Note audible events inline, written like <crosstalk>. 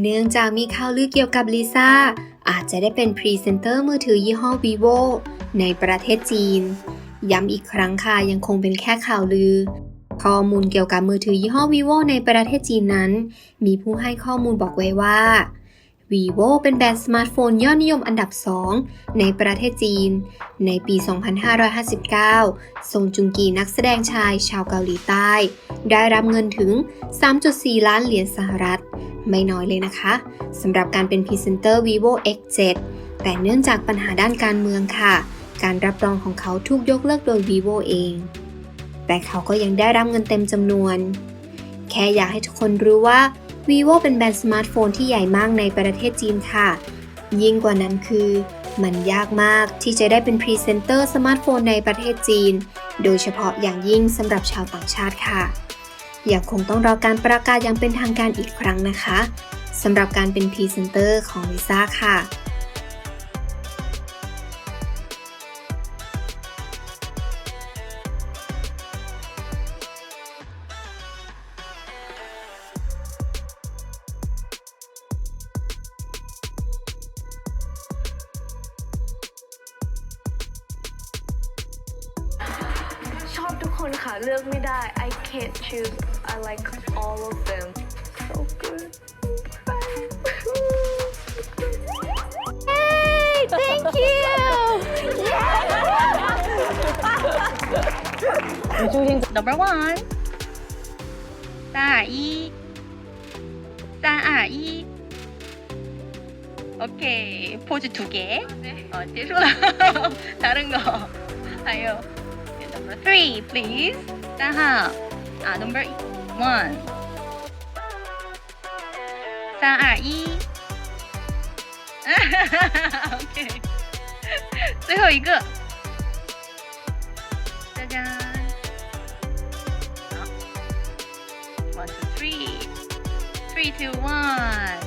เนื่องจากมีข่าวลือเกี่ยวกับลิซ่าอาจจะได้เป็นพรีเซนเตอร์มือถือยี่ห้อ vivo ในประเทศจีน ย้ำอีกครั้งค่ะยังคงเป็นแค่ข่าวลือ ข้อมูลเกี่ยวกับมือถือยี่ห้อ vivo ในประเทศจีนนั้น มีผู้ให้ข้อมูลบอกไว้ว่า vivo เป็นแบรนด์สมาร์ทโฟนยอดนิยมอันดับ 2 ในประเทศจีน ในปี 2559 ซงจุงกีนักแสดงชายชาวเกาหลีใต้ ได้รับเงินถึง 3.4 ล้านเหรียญสหรัฐ ไม่น้อยเลยนะคะสำหรับการเป็นพรีเซนเตอร์ vivo x7 แต่เนื่องจากปัญหาด้านการเมืองค่ะ การรับรองของเขาถูกยกเลิกโดย vivo เอง แต่เขาก็ยังได้รับเงินเต็มจำนวน แค่อยากให้ทุกคนรู้ว่า vivo เป็นแบรนด์สมาร์ทโฟนที่ใหญ่มากในประเทศจีนค่ะ ยิ่งกว่านั้นคือมันยากมากที่จะได้เป็นพรีเซนเตอร์สมาร์ทโฟนในประเทศจีน โดยเฉพาะอย่างยิ่งสำหรับชาวต่างชาติค่ะ ยังคงต้องรอการประกาศอย่างเป็นทางการอีกครั้งนะคะสำหรับการเป็นพรีเซนเตอร์ของลิซ่าค่ะ คนค่ะ เลือกไม่ได้ I can't choose I like all of them so good Yay thank you Number one，三二一，三二一。OK，pose 두 개. 어, 结束了。 다른 거. 还有 Number three, please. Taha. Ah, number one. <laughs> <laughs> two three. Three two one.